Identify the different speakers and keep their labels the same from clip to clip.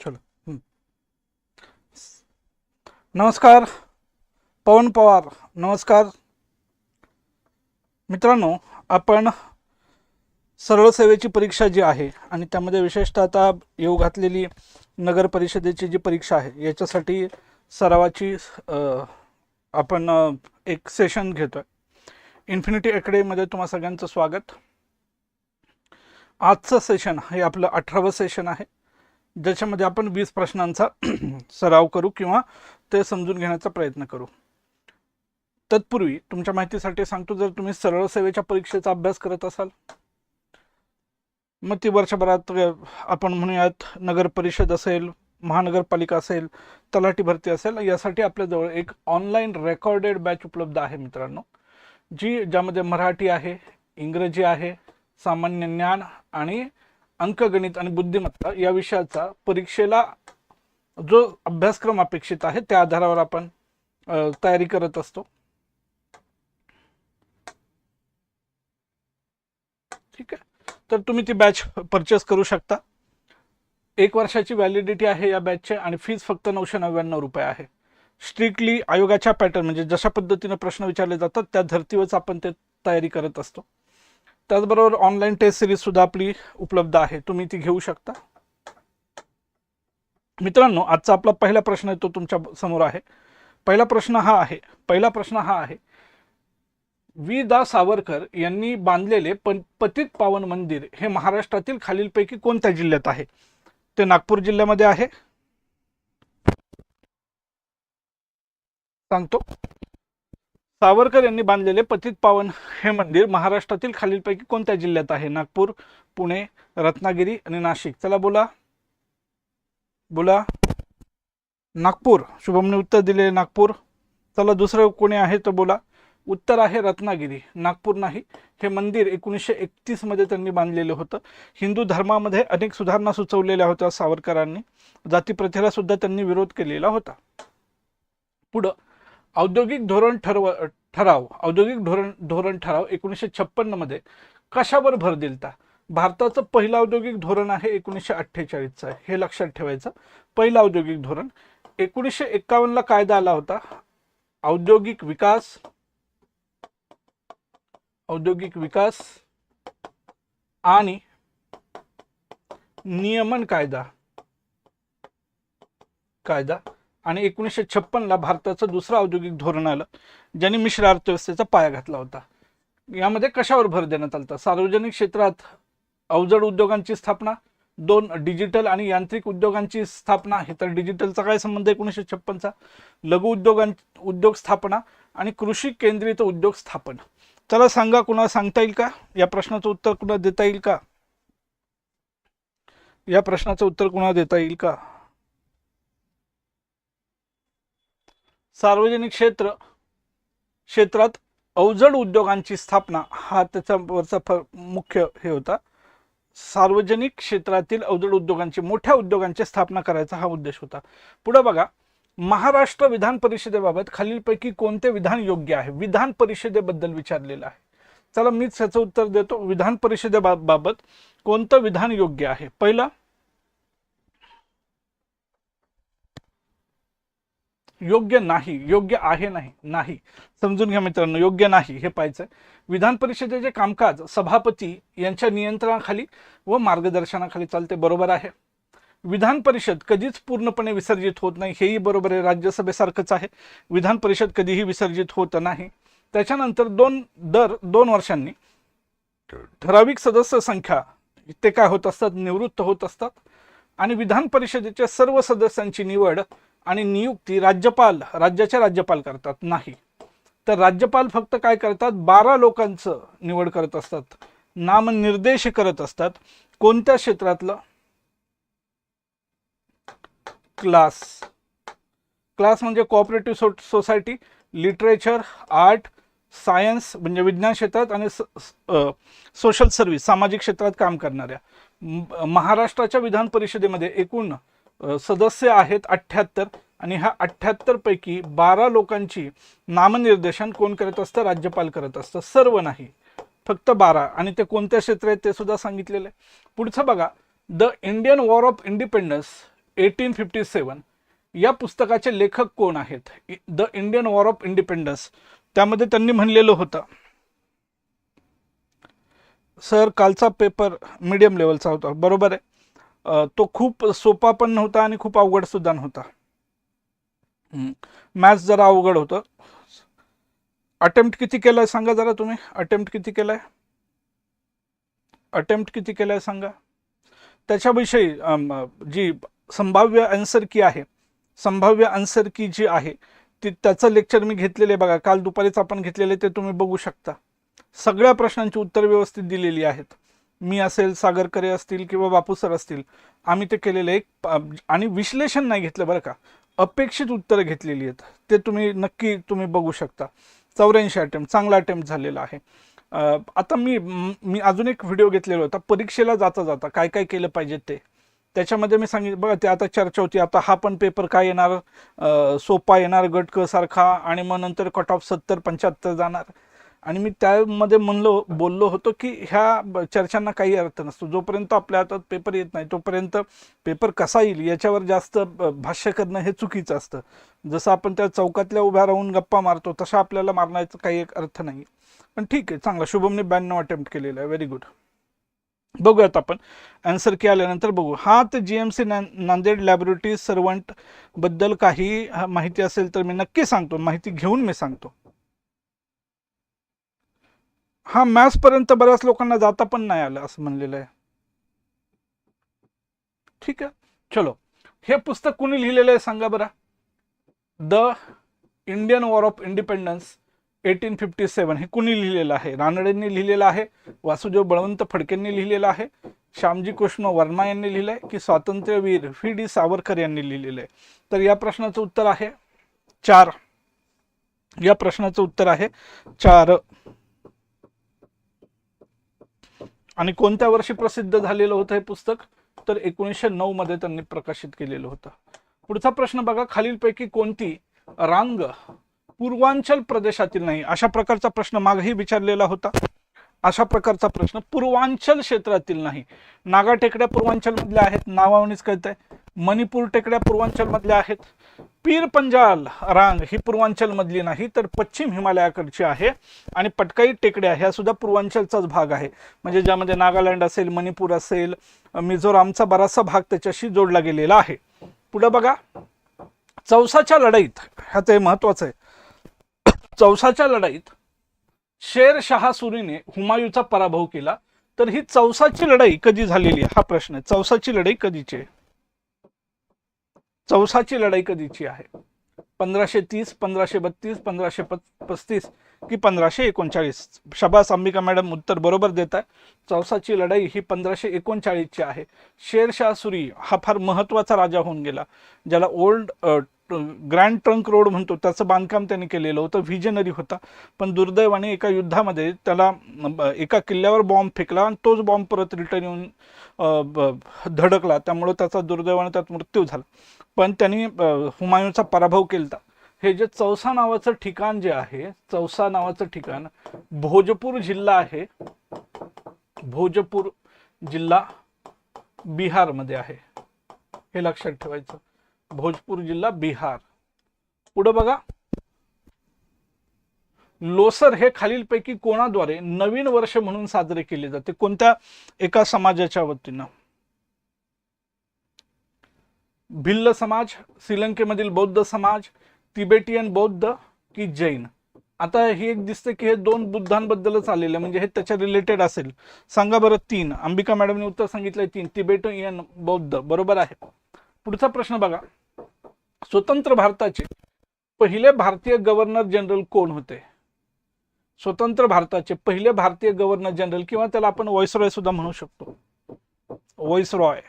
Speaker 1: चलो। नमस्कार पवन पवार नमस्कार। मित्रांनो आपण सरळ सेवेची परीक्षा जी आहे आणि त्यामध्ये विशेषतः आता येऊ घातलेली नगर परिषदेची जी परीक्षा आहे याच्यासाठी सरावाची आपण एक सेशन घेतोय. इन्फिनिटी अकॅडमीमध्ये तुम्हा सगळ्यांचं स्वागत. आजचं सेशन हे आपलं अठरावं सेशन आहे. ज्याच्यामध्ये आपण वीस प्रश्नांचा सराव करू किंवा ते समजून घेण्याचा प्रयत्न करू. तत्पूर्वी तुमच्या माहितीसाठी सांगतो जर तुम्ही सरळ सेवेच्या परीक्षेचा अभ्यास करत असाल मग ती वर्षभरात आपण म्हणूयात नगर परिषद असेल महानगरपालिका असेल तलाठी भरती असेल यासाठी आपल्याजवळ एक ऑनलाईन रेकॉर्डेड बॅच उपलब्ध आहे मित्रांनो जी ज्यामध्ये मराठी आहे इंग्रजी आहे सामान्य ज्ञान आणि अंकगणित आणि बुद्धिमत्ता या विषयाचा परीक्षेला जो अभ्यासक्रम अपेक्षित आहे त्या आधारावर आपण तयारी करत असतो. ठीक आहे? तर तुम्ही ती बॅच परचेस करू शकता. एक वर्षाची व्हॅलिडिटी आहे या बॅचचे आणि फीज फक्त नऊशे नव्याण्णव रुपये आहे. स्ट्रिक्टली आयोगाच्या पॅटर्न म्हणजे जशा पद्धतीनं प्रश्न विचारले जातात त्या धर्तीवरच आपण ते तयारी करत असतो. त्याचबरोबर ऑनलाईन टेस्ट सिरीज सुद्धा आपली उपलब्ध आहे. तुम्ही ती घेऊ शकता. मित्रांनो आजचा आपला पहिला प्रश्न आहे तो तुमच्यासमोर आहे. पहिला प्रश्न हा आहे पहिला प्रश्न हा आहे. वि दा. सावरकर यांनी बांधलेले पन पतित पावन मंदिर हे महाराष्ट्रातील खालीलपैकी कोणत्या जिल्ह्यात आहे? ते नागपूर जिल्ह्यामध्ये आहे. सांगतो. सावरकर यांनी बांधलेले पतित पावन हे मंदिर महाराष्ट्रातील खालीलपैकी कोणत्या जिल्ह्यात आहे? नागपूर पुणे रत्नागिरी आणि नाशिक. चला बोला. बोला. नागपूर. शुभमने उत्तर दिले नागपूर. चला दुसरं कोणी आहे तर बोला. उत्तर आहे रत्नागिरी. नागपूर नाही. हे मंदिर एकोणीसशे एकतीसमध्ये त्यांनी बांधलेलं होतं. हिंदू धर्मामध्ये अनेक सुधारणा सुचवलेल्या होत्या सावरकरांनी. जातीप्रथेला सुद्धा त्यांनी विरोध केलेला होता. पुढं. औद्योगिक धोरण ठरव ठराव औद्योगिक धोरण धोरण ठराव एकोणीसशे छप्पन्नमध्ये कशावर भर दिलता? भारताचं पहिलं औद्योगिक धोरण आहे एकोणीसशे अठ्ठेचाळीसचं. आहे हे लक्षात ठेवायचं. पहिलं औद्योगिक धोरण. एकोणीसशे एक्कावन्नला कायदा आला होता. औद्योगिक विकास. औद्योगिक विकास आणि नियमन कायदा. कायदा. आणि एकोणीसशे छप्पनला भारताचं दुसरं औद्योगिक धोरण आलं ज्याने मिश्र अर्थव्यवस्थेचा पाया घातला होता. यामध्ये कशावर भर देण्यात आला होता? सार्वजनिक क्षेत्रात अवजड उद्योगांची स्थापना दोन डिजिटल आणि यांत्रिक उद्योगांची स्थापना हे तर डिजिटलचा काय संबंध आहे एकोणीसशे छप्पनचा? लघु उद्योगां उद्योग स्थापना आणि कृषी केंद्रित उद्योग स्थापना. चला सांगा कुणाला सांगता येईल का? या प्रश्नाचं उत्तर कुणाला देता येईल का? या प्रश्नाचं उत्तर कुणाला देता येईल का? सार्वजनिक क्षेत्र क्षेत्रात अवजड उद्योगांची स्थापना हा त्याच्यावरचा फ- मुख्य हे होता. सार्वजनिक क्षेत्रातील अवजड उद्योगांची मोठ्या उद्योगांची स्थापना करायचा हा उद्देश होता. पुढे बघा महाराष्ट्र विधान परिषदेबाबत खालीलपैकी कोणते विधान योग्य आहे? विधान परिषदेबद्दल विचारलेलं आहे. चला मीच ह्याचं उत्तर देतो. विधान परिषदेबाबत कोणतं विधान योग्य आहे? पहिलं योग्य नाही योग्य आहे नाही नाही. समजून घ्या मित्रांनो योग्य नाही हे पाहायचं विधान परिषदेचे कामकाज सभापती यांच्या नियंत्रणाखाली व मार्गदर्शनाखाली चालते बरोबर आहे. विधान परिषद कधीच पूर्णपणे विसर्जित होत नाही हेही बरोबर आहे राज्यसभेसारखंच आहे. विधान परिषद कधीही विसर्जित होत नाही. त्याच्यानंतर दोन दर दोन वर्षांनी ठराविक सदस्य संख्या ते काय होत असतात निवृत्त होत असतात. आणि विधान परिषदेच्या सर्व सदस्यांची निवड आणि नियुक्ती राज्यपाल राज्याचे राज्यपाल करतात नाही. तर राज्यपाल फक्त काय करतात? बारा लोकांचं निवड करत असतात. नामनिर्देश करत असतात. कोणत्या क्षेत्रातलं? क्लास. क्लास म्हणजे cooperative so society literature art science म्हणजे विज्ञान क्षेत्रात आणि सोशल सर्व्हिस सामाजिक क्षेत्रात काम करणाऱ्या. महाराष्ट्राच्या विधान परिषदेमध्ये एकूण सदस्य आहेत अठ्ठ्याहत्तर आणि ह्या अठ्ठ्याहत्तरपैकी बारा लोकांची नामनिर्देशन कोण करत असतं? राज्यपाल करत असतं. सर्व नाही. फक्त बारा. आणि ते कोणत्या क्षेत्र आहेत ते सुद्धा सांगितलेलं आहे. पुढचं बघा. The Indian war of independence eighteen fifty seven. या पुस्तकाचे लेखक कोण आहेत? The Indian war of independence. त्यामध्ये त्यांनी म्हणलेलं होतं. सर कालचा पेपर मीडियम लेवलचा होता. बरोबर आहे. तो खूप सोपा पण नव्हता आणि खूप अवघड सुद्धा नव्हता. मॅथ्स जरा अवघड होतं. अटेम्प्ट किती केलाय सांगा जरा तुम्ही? अटेम्प्ट किती केलाय? अटेम्प्ट किती केलाय सांगा? त्याच्याविषयी जी संभाव्य आन्सर की आहे संभाव्य आन्सर की जी आहे ती त्याचं लेक्चर मी घेतलेलं आहे बघा. काल दुपारीच आपण घेतलेले ते तुम्ही बघू शकता. सगळ्या प्रश्नांची उत्तर व्यवस्थित दिलेली आहेत. मी असेल सागरकरे असतील किंवा बापू सर असतील आम्ही ते केलेलं एक आणि विश्लेषण नाही घेतलं बरं का. अपेक्षित उत्तरं घेतलेली आहेत. ते तुम्ही नक्की तुम्ही बघू शकता. चौऱ्याऐंशी अटेम्प्ट चांगला अटेम्प्ट झालेला आहे. आता मी मी अजून एक व्हिडिओ घेतलेला होता. परीक्षेला जाता जाता काय काय केलं पाहिजे ते? त्याच्यामध्ये मी सांगितलं बघा ते आता चर्चा होती. आता हा पण पेपर काय येणार? सोपा येणार गट क सारखा आणि मग नंतर कट ऑफ सत्तर पंच्याहत्तर जाणार. आणि मी त्यामध्ये म्हणलो बोललो होतो की ह्या ब- चर्चांना काही अर्थ नसतो. जोपर्यंत आपल्या हातात पेपर येत नाही तोपर्यंत पेपर कसा येईल याच्यावर जास्त भाष्य करणं हे चुकीचं असतं. जसं आपण त्या चौकातल्या उभ्या राहून गप्पा मारतो तशा आपल्याला मारण्याचा काही एक अर्थ नाही. पण ठीक आहे चांगला. शुभमने ब्याण्णव अटेम्प्ट केलेला आहे. व्हेरी गुड बघूयात आपण. आन्सर की आल्यानंतर बघू. हा तर G M C Nanded laboratory सर्वंटबद्दल काही माहिती असेल तर मी नक्की सांगतो. माहिती घेऊन मी सांगतो. हा मॅथ्स पर्यंत बऱ्याच लोकांना जाता पण नाही आलं असं म्हणलेलं आहे. ठीक आहे. चलो. हे पुस्तक कुणी लिहिलेलं आहे सांगा बरं? The Indian war of independence eighteen fifty seven हे कुणी लिहिलेलं आहे? रानडेंनी लिहिलेलं आहे वासुदेव बळवंत फडकेंनी लिहिलेलं आहे श्यामजी कृष्ण वर्मा यांनी लिहिलंय की स्वातंत्र्यवीर व्ही. डी. सावरकर यांनी लिहिलेलं आहे? तर या प्रश्नाचं उत्तर आहे चार. या प्रश्नाचं उत्तर आहे चार. आणि कोणत्या वर्षी प्रसिद्ध झालेलं होतं हे पुस्तक? तर एकोणीसशे नऊ मध्ये त्यांनी प्रकाशित केलेलं होतं. पुढचा प्रश्न बघा खालीलपैकी कोणती रांग पूर्वांचल प्रदेशातील नाही? अशा प्रकारचा प्रश्न मागही विचारलेला होता. अशा प्रकारचा प्रश्न पूर्वांचल क्षेत्रातील नाही. नागा टेकड्या पूर्वांचल मधल्या आहेत नावावणीच कळत आहे मणिपूर टेकड्या पूर्वांचलमधल्या आहेत. पीर पंजाल रांग ही पूर्वांचलमधली नाही तर पश्चिम हिमालयाकडची आहे. आणि पटकाई टेकड्या ह्या सुद्धा पूर्वांचलचाच भाग आहे. म्हणजे ज्यामध्ये नागालँड असेल मणिपूर असेल मिझोरामचा बराचसा भाग त्याच्याशी जोडला गेलेला आहे. पुढं बघा. चौसाच्या लढाईत ह्याचं हे महत्वाचं आहे. चौसाच्या लढाईत शेरशहा सुरीने हुमायूचा पराभव केला. तर ही चौसाची लढाई कधी झालेली आहे? हा प्रश्न आहे. चौसाची लढाई कधीची आहे? चौसाची लढाई कधीची आहे? पंधराशे तीस पंधराशे बत्तीस पंधराशे पस्तीस की पंधराशे एकोणचाळीस? शबास अंबिका मॅडम उत्तर बरोबर देत आहे. चौसाची लढाई ही पंधराशे एकोणचाळीसची आहे. शेरशाह सुरी हा फार महत्त्वाचा राजा होऊन गेला ज्याला ओल्ड ग्रँड ट्रंक रोड म्हणतो त्याचं बांधकाम त्यांनी केलेलं होतं व्हिजनरी होता. पण दुर्दैवाने एका युद्धामध्ये त्याला एका किल्ल्यावर बॉम्ब फेकला आणि तोच बॉम्ब परत रिटर्न येऊन धडकला. त्यामुळे त्याचा दुर्दैवाने त्यात मृत्यू झाला. पण त्यांनी हुमायूंचा पराभव केला हे जे चौसा नावाचं ठिकाण जे आहे चौसा नावाचं ठिकाण भोजपूर जिल्हा आहे. भोजपूर जिल्हा बिहारमध्ये आहे. हे लक्षात ठेवायचं. भोजपूर जिल्हा बिहार. पुढे बघा. लोसर हे खालीलपैकी कोणाद्वारे नवीन वर्ष म्हणून साजरे केले जाते? कोणत्या एका समाजाच्या वतीनं? भिल्ल समाज श्रीलंकेमधील बौद्ध समाज तिबेटियन बौद्ध की जैन? आता ही एक दिसते की हे दोन बुद्धांबद्दलच आलेलं म्हणजे हे त्याच्या रिलेटेड असेल. सांगा बरं तीन. अंबिका मॅडमने उत्तर सांगितलंय तीन. तिबेटियन बौद्ध. बरोबर आहे. पुढचा प्रश्न बघा. स्वतंत्र भारताचे पहिले भारतीय गव्हर्नर जनरल कोण होते? स्वतंत्र भारताचे पहिले भारतीय गव्हर्नर जनरल किंवा त्याला आपण व्हॉइसरॉय सुद्धा म्हणू शकतो. व्हॉइसरॉय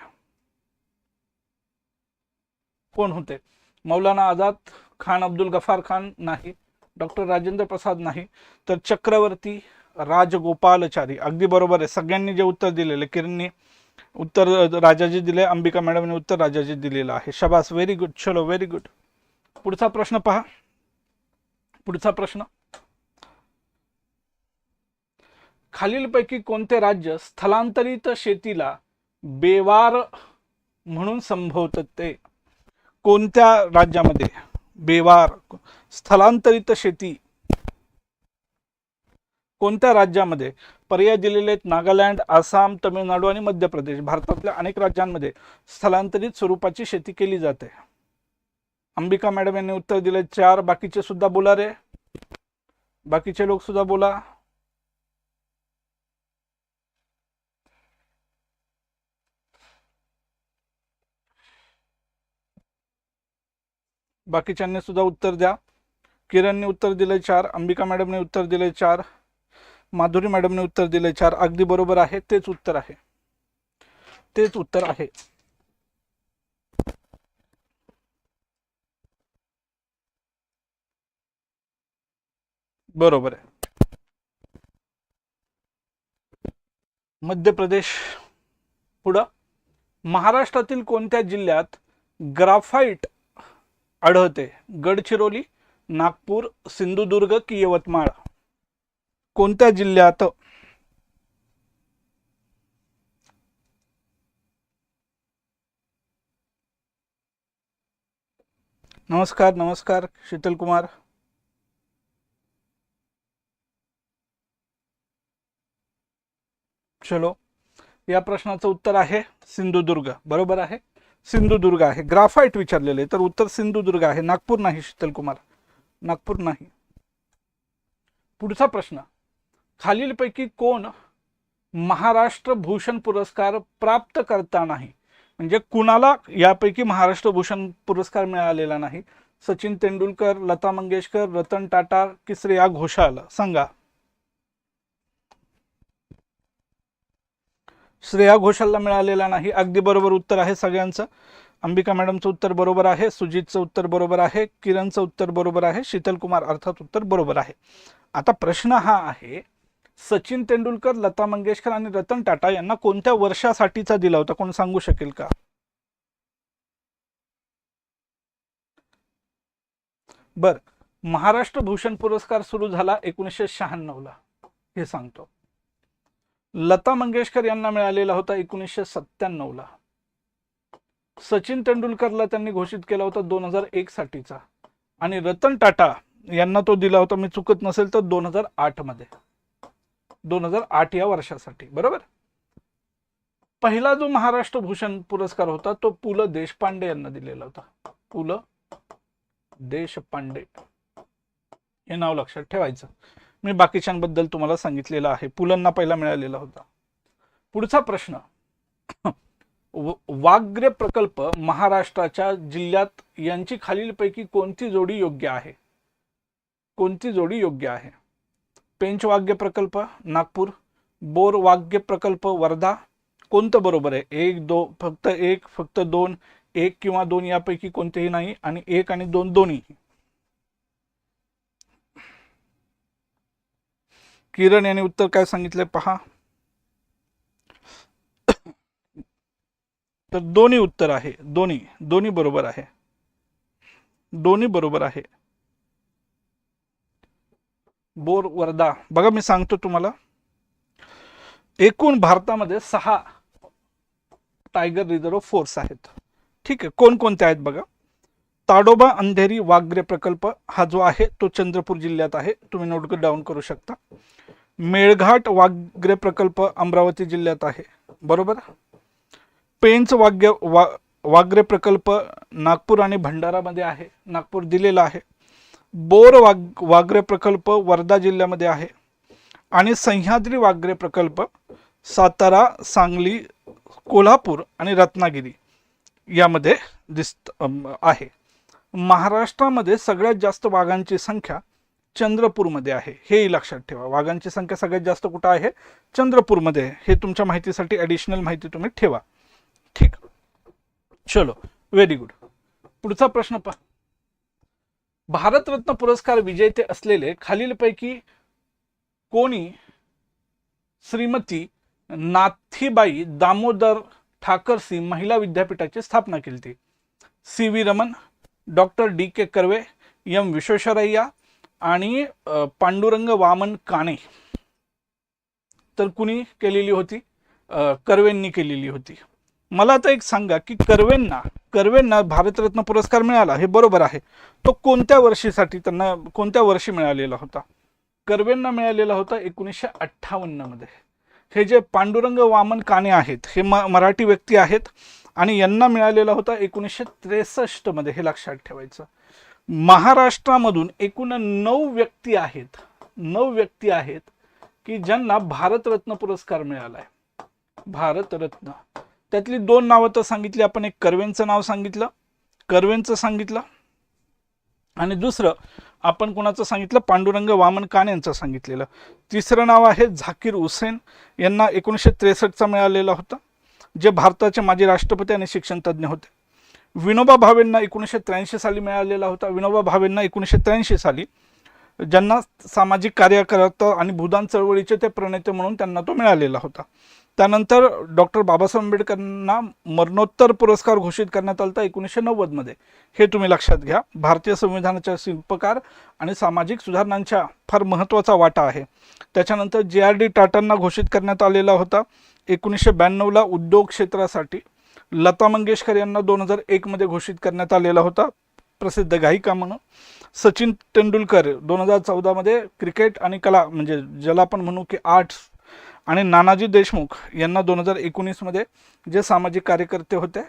Speaker 1: कोण होते? मौलाना आझाद खान अब्दुल गफार खान नाही डॉक्टर राजेंद्र प्रसाद नाही तर चक्रवर्ती राजगोपालचारी. अगदी बरोबर आहे. सगळ्यांनी जे उत्तर दिलेले किरणनी उत्तर राजाजी दिले अंबिका मॅडमने उत्तर राजाजी दिलेलं आहे. शबास व्हेरी गुड चलो व्हेरी गुड पुढचा प्रश्न पहा. पुढचा प्रश्न. खालीलपैकी कोणते राज्य स्थलांतरित शेतीला बेवार म्हणून संभवतात ते कोणत्या राज्यामध्ये? बेवार. स्थलांतरित शेती. कोणत्या राज्यामध्ये? पर्याय दिलेले आहेत नागालँड आसाम तमिळनाडू आणि मध्य प्रदेश. भारतातल्या अनेक राज्यांमध्ये स्थलांतरित स्वरूपाची शेती केली जाते. अंबिका मॅडम यांनी उत्तर दिले चार बाकीचे सुद्धा बोला रे. बाकीचे लोक सुद्धा बोला. बाकीच्यांनी सुद्धा उत्तर द्या. किरणने उत्तर दिले चार अंबिका मॅडमने उत्तर दिले चार. माधुरी मॅडमने उत्तर दिले चार अगदी बरोबर आहे तेच उत्तर आहे. तेच उत्तर आहे. बरोबर आहे. मध्य प्रदेश पुढं. महाराष्ट्रातील कोणत्या जिल्ह्यात ग्राफाईट आढळते? गडचिरोली नागपूर सिंधुदुर्ग की यवतमाळ कोणत्या जिल्ह्यात? नमस्कार नमस्कार शीतल कुमार. चलो या प्रश्नाचं उत्तर आहे सिंधुदुर्ग. बरोबर आहे? सिंधुदुर्ग आहे. ग्राफाईट विचारलेले तर उत्तर सिंधुदुर्ग आहे. नागपूर नाही शीतल कुमार. नागपूर नाही. पुढचा प्रश्न. खालीलपैकी कोण महाराष्ट्र भूषण पुरस्कार प्राप्त करता नाही? म्हणजे कुणाला यापैकी महाराष्ट्र भूषण पुरस्कार मिळालेला नाही? सचिन तेंडुलकर लता मंगेशकर रतन टाटा की श्रेया घोषाल. सांगा. श्रेया घोषालला मिळालेला नाही. अगदी बरोबर उत्तर आहे सगळ्यांचं. अंबिका मॅडमचं उत्तर बरोबर आहे सुजितचं उत्तर बरोबर आहे किरणचं उत्तर बरोबर आहे शीतल कुमार अर्थात उत्तर बरोबर आहे. आता प्रश्न हा आहे सचिन तेंडुलकर लता मंगेशकर आणि रतन टाटा यांना कोणत्या वर्षासाठीचा दिला होता? कोण सांगू शकेल का? बर. महाराष्ट्र भूषण पुरस्कार सुरू झाला एकोणीसशे शहाण्णव ला हे सांगतो. लता मंगेशकर यांना मिळालेला होता एकोणीसशे सत्त्याण्णव ला सचिन तेंडुलकरला त्यांनी घोषित केला होता दोन हजार एक साठीचा आणि रतन टाटा यांना तो दिला होता मी चुकत नसेल तर दोन हजार आठमध्ये दोन हजार आठ या वर्षासाठी बरोबर? पहिला जो महाराष्ट्र भूषण पुरस्कार होता तो पु. ल. देशपांडे यांना दिलेला होता. पु. ल. देशपांडे. हे नाव लक्षात ठेवायचं. मी बाकीच्यांबद्दल तुम्हाला सांगितलेलं आहे. पुलांना पहिला मिळालेला होता. पुढचा प्रश्न. वाग्र्य प्रकल्प महाराष्ट्राच्या जिल्ह्यात यांची खालीलपैकी कोणती जोडी योग्य आहे? कोणती जोडी योग्य आहे? पेंच वाग्य प्रकल्प नागपूर. बोर वाग्य प्रकल्प वर्धा. कोणतं बरोबर आहे? एक दो फक्त एक फक्त दोन एक किंवा दोन यापैकी कोणतेही नाही आणि एक आणि दोन दोन्ही. किरण यांनी उत्तर काय सांगितलंय पहा. तर दोन्ही उत्तर आहे. दोन्ही दोन्ही बरोबर आहे. दोन्ही बरोबर आहे. बोर वर्धा बघा मी सांगतो तुम्हाला. एकूण भारतामध्ये सहा टायगर रिझर्व फोर्स आहेत. ठीक आहे कोणकोणते आहेत बघा. ताडोबा अंधेरी वाघ्रे प्रकल्प हा जो आहे तो चंद्रपूर जिल्ह्यात आहे. तुम्ही नोट डाऊन करू शकता. मेळघाट वाघ्रे प्रकल्प अमरावती जिल्ह्यात आहे. बरोबर? पेंच वाग्य वा वाघ्रे प्रकल्प नागपूर आणि भंडारामध्ये आहे. नागपूर दिलेला आहे. बोर वाग वाघ्रे प्रकल्प वर्धा जिल्ह्यामध्ये आहे. आणि सह्याद्री वाघ्रे प्रकल्प सातारा सांगली कोल्हापूर आणि रत्नागिरी यामध्ये दिसत आहे. महाराष्ट्रामध्ये सगळ्यात जास्त वाघांची संख्या चंद्रपूरमध्ये आहे. हेही लक्षात ठेवा. वाघांची संख्या सगळ्यात जास्त कुठं आहे? चंद्रपूरमध्ये हे तुमच्या माहितीसाठी ॲडिशनल माहिती तुम्ही ठेवा. ठीक. चलो. व्हेरी गुड पुढचा प्रश्न पहा. भारतरत्न पुरस्कार विजेते असलेले खालीलपैकी कोणी? श्रीमती नाथीबाई दामोदर ठाकरसी महिला विद्यापीठाची स्थापना केली होती. C V Raman doctor D K Karve M Visvesvaraya आणि पांडुरंग वामन काणे. तर कुणी केलेली होती? कर्वेंनी केलेली होती. मला आता एक सांगा की कर्वेंना कर्वेंना भारतरत्न पुरस्कार मिळाला हे बरोबर आहे. तो कोणत्या वर्षीसाठी त्यांना कोणत्या वर्षी मिळालेला होता? कर्वेंना मिळालेला होता एकोणीसशे अठ्ठावन्नमध्ये. हे जे पांडुरंग वामन काणे आहेत हे म मराठी व्यक्ती आहेत आणि यांना मिळालेला होता एकोणीसशे त्रेसष्टमध्ये हे लक्षात ठेवायचं. महाराष्ट्रामधून एकूण नऊ व्यक्ती आहेत नऊ व्यक्ती आहेत की ज्यांना भारतरत्न पुरस्कार मिळाला आहे भारतरत्न. त्यातली दोन नावं तर सांगितली आपण एक कर्वेंचं नाव सांगितलं कर्वेंचं सांगितलं आणि दुसरं आपण कुणाचं सांगितलं? पांडुरंग वामन कान यांचं सांगितलेलं. तिसरं नाव आहे झाकीर हुसेन. यांना एकोणीसशे त्रेसष्टचा मिळालेला होता जे भारताचे माजी राष्ट्रपती आणि शिक्षण तज्ज्ञ होते. विनोबा भावेंना एकोणीसशे त्र्याऐंशी साली मिळालेला होता. विनोबा भावेंना एकोणीसशे त्र्याऐंशी साली ज्यांना सामाजिक कार्यकर्ता आणि भूदान चळवळीचे ते प्रणेते म्हणून त्यांना तो मिळालेला होता. त्यानंतर डॉक्टर बाबासाहेब आंबेडकरांना मरणोत्तर पुरस्कार घोषित करण्यात आला होता एकोणीसशे नव्वदमध्ये. हे तुम्ही लक्षात घ्या. भारतीय संविधानाच्या शिल्पकार आणि सामाजिक सुधारणांच्या फार महत्त्वाचा वाटा आहे. त्याच्यानंतर जे आर डी टाटांना घोषित करण्यात आलेला होता. एकोणीसशे ब्याण्णवला उद्योग क्षेत्रासाठी लता मंगेशकर यांना दोन हजार एकमध्ये घोषित करण्यात आलेला होता. प्रसिद्ध गायिका म्हणून. सचिन तेंडुलकर दोन हजार चौदामध्ये क्रिकेट आणि कला म्हणजे ज्याला आपण म्हणू की आर्ट्स आणि नानाजी देशमुख यांना दोन हजार एकोणीसमध्ये जे सामाजिक कार्यकर्ते होते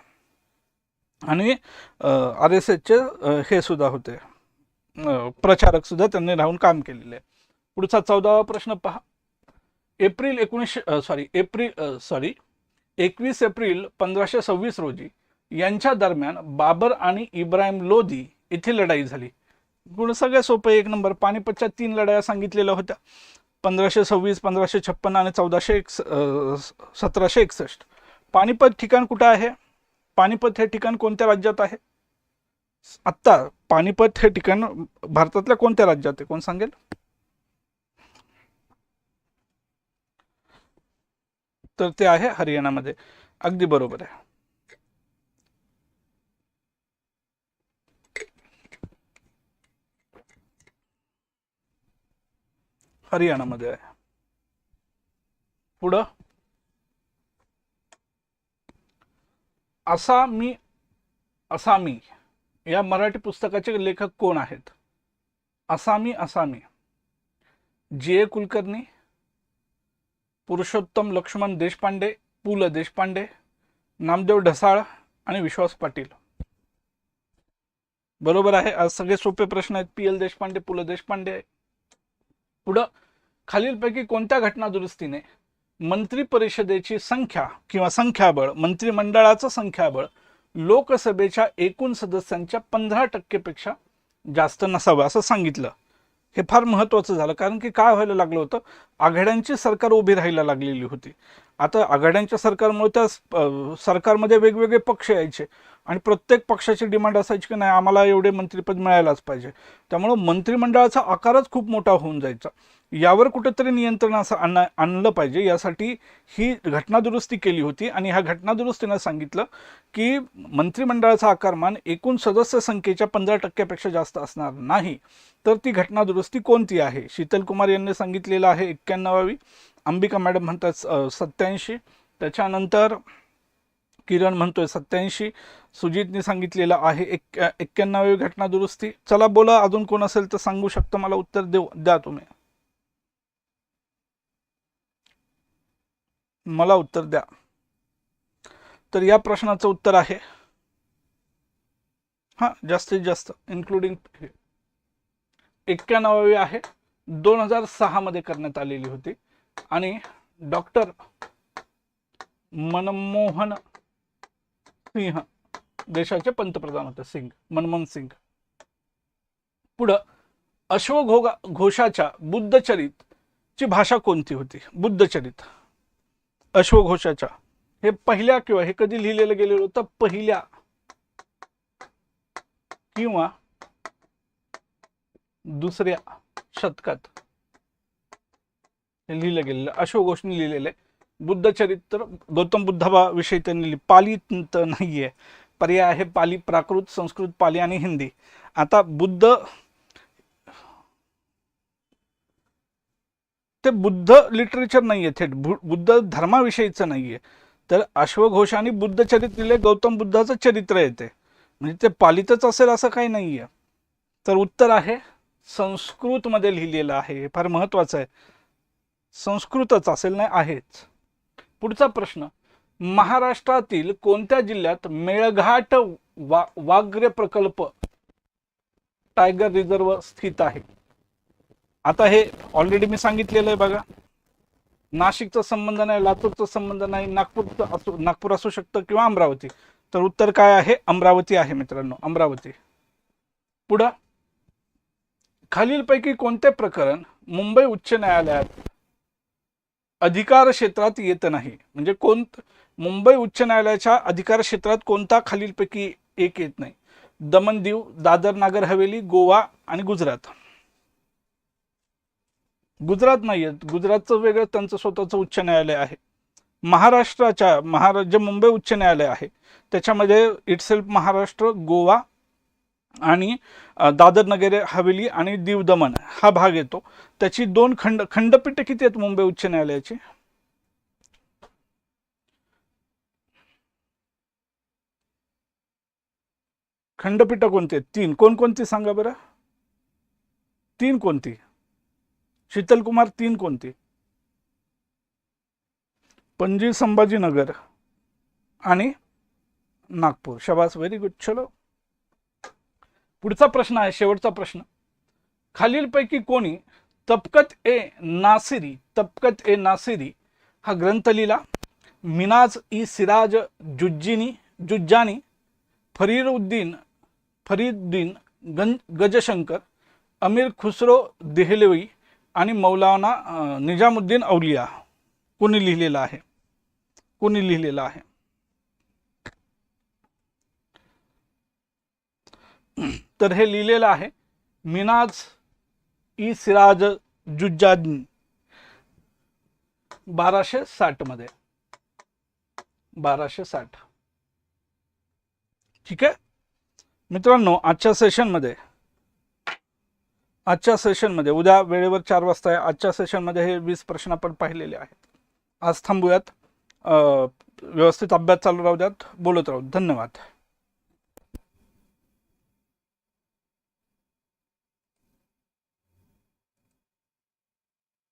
Speaker 1: आणि आर एस एसचे हे सुद्धा होते. प्रचारक सुद्धा त्यांनी राहून काम केलेले. आहे पुढचा चौदावा प्रश्न पहा. एप्रिल एकोणीसशे सॉरी एप्रिल सॉरी एकवीस एप्रिल पंधराशे सव्वीस रोजी यांच्या दरम्यान बाबर आणि इब्राहिम लोधी येथे लढाई झाली. गुण सगळ्या सोपं एक नंबर. पानिपतच्या तीन लढाया सांगितलेल्या होत्या. पंधराशे सव्वीस पंधराशे छप्पन्न आणि चौदाशे एक सतराशे एकसष्ट. पानिपत ठिकाण कुठं आहे? पानिपत हे ठिकाण कोणत्या राज्यात आहे? आत्ता पानिपत हे ठिकाण भारतातल्या कोणत्या राज्यात आहे? कोण सांगेल? तर ते आहे हरियाणामध्ये. अगदी बरोबर आहे. हरियाणामध्ये आहे. पुढं? आसामी असामी या मराठी पुस्तकाचे लेखक कोण आहेत? असामी असामी जे. ए. कुलकर्णी पुरुषोत्तम लक्ष्मण देशपांडे पु. ल. देशपांडे नामदेव ढसाळ आणि विश्वास पाटील. बरोबर आहे आज सगळे सोपे प्रश्न आहेत. पी. एल. देशपांडे पु. ल. देशपांडे पुढं खालीलपैकी कोणत्या घटना दुरुस्तीने मंत्री परिषदेची संख्या किंवा संख्याबळ मंत्रिमंडळाचं संख्याबळ लोकसभेच्या एकूण सदस्यांच्या पंधरा टक्केपेक्षा जास्त नसावं असं सांगितलं. हे फार महत्त्वाचं झालं कारण की काय व्हायला लागलं होतं? आघाड्यांची सरकार उभी राहायला लागलेली होती. आता आघाड्यांच्या सरकारमुळे त्या सरकारमध्ये वेगवेगळे पक्ष यायचे. आणि प्रत्येक पक्षाची डिमांड असायची की नाही आम्हाला एवढे मंत्रिपद मिळायलाच पाहिजे. त्यामुळं मंत्रिमंडळाचा आकारच खूप मोठा होऊन जायचा. यावर कुठंतरी नियंत्रण असं आण आणलं पाहिजे. यासाठी ही घटनादुरुस्ती केली होती आणि ह्या घटनादुरुस्तीनं सांगितलं की मंत्रिमंडळाचा आकारमान एकूण सदस्य संख्येच्या पंधरा टक्क्यापेक्षा जास्त असणार नाही. तर ती घटनादुरुस्ती कोणती आहे? शीतल कुमार यांनी सांगितलेलं आहे एक्क्याण्णवावी. अंबिका मॅडम म्हणतात सत्याऐंशी त्याच्यानंतर किरण म्हणतोय सत्याऐंशी सुजितने सांगितलेलं आहे एक एक्क्याण्णवावी घटना दुरुस्ती. चला बोला अजून कोण असेल तर सांगू शकतं मला उत्तर देऊ द्या तुम्ही. मला उत्तर द्या. तर या प्रश्नाचं उत्तर आहे. हा जास्तीत जास्त इन्क्लुडिंग एक्क्याण्णवावी आहे. दोन हजार सहा मध्ये करण्यात आलेली होती. आणि डॉक्टर मनमोहन सिंह देशाचे पंतप्रधान होते सिंग मनमोहन सिंग. पुढं अश्वघोगा घोषाच्या बुद्धचरित ची भाषा कोणती होती? बुद्धचरित. अश्वघोषाच्या हे पहिल्या किंवा हे कधी लिहिलेलं गेलेलं होतं? पहिल्या. किंवा दुसऱ्या शतकात. हे लिहिलं गेलेलं. अश्वघोषने लिहिलेलं आहे. बुद्धचरित्र गौतम बुद्धाविषयी त्यांनी लिहि पाली तर नाहीये. पर्याय आहे पाली प्राकृत संस्कृत पाली आणि हिंदी. आता बुद्ध ते बुद्ध लिटरेचर नाही आहे थेट. बु- बुद्ध धर्माविषयीचं नाही आहे तर अश्वघोष आणि बुद्धचरित लिहिले गौतम बुद्धाचं चरित्र येते. म्हणजे ते पालितच असेल असं काही नाही आहे तर उत्तर आहे संस्कृतमध्ये लिहिलेलं आहे. हे फार महत्वाचं आहे. संस्कृतच असेल नाही आहेच. पुढचा प्रश्न महाराष्ट्रातील कोणत्या जिल्ह्यात मेळघाट वा वाग्र्य प्रकल्प टायगर रिझर्व स्थित आहे? आता हे ऑलरेडी मी सांगितलेलं आहे बघा. नाशिकचा संबंध नाही लातूरचा संबंध नाही नागपूरचं असू नागपूर असू शकतं किंवा अमरावती. तर उत्तर काय आहे? अमरावती आहे मित्रांनो अमरावती. पुढं. खालीलपैकी कोणते प्रकरण मुंबई उच्च न्यायालयात अधिकार क्षेत्रात येत नाही? म्हणजे कोण मुंबई उच्च न्यायालयाच्या अधिकार क्षेत्रात कोणता खालीलपैकी एक येत नाही? दमन दीव दादर नागर हवेली गोवा आणि गुजरात. गुजरात नाही आहेत गुजरातचं वेगळं त्यांचं स्वतःचं उच्च न्यायालय आहे. महाराष्ट्राच्या महारा जे मुंबई उच्च न्यायालय आहे त्याच्यामध्ये इटसेल्फ महाराष्ट्र गोवा आणि दादर नगर हवेली आणि दीव दमन हा भाग येतो. त्याची दोन खंड खंडपीठ किती आहेत मुंबई उच्च न्यायालयाची? खंडपीठ कोणती आहेत? तीन. कोणकोणती सांगा बरं? तीन कोणती? शीतल कुमार तीन कोणती? पणजी संभाजीनगर आणि नागपूर. शबास व्हेरी गुड चलो. पुढचा प्रश्न आहे शेवटचा प्रश्न. खालीलपैकी कोणी तबकत ए नासिरी तबकत ए नासिरी हा ग्रंथ लिहिला. मिनाज ई सिराज जुज्जिनी जुज्जानी फरीरुद्दीन फरीद्दीन गंज गजशंकर अमीर खुसरो देहलवी आणि मौलाना निजामुद्दीन औलिया कोणी लिहिलेला आहे? कोणी लिहिलेला आहे? तर हे लिहिलेलं आहे मिनाज ई सिराज जुज्जानी बाराशे साठमध्ये. बाराशे साठ. ठीक आहे? मित्रांनो आजच्या सेशनमध्ये आजच्या सेशनमध्ये उद्या वेळेवर चार वाजता आहे. आजच्या सेशनमध्ये हे वीस प्रश्न आपण पाहिलेले आहेत. आज थांबूयात. व्यवस्थित अभ्यास चालू राहू द्यात. बोलत राहू. धन्यवाद.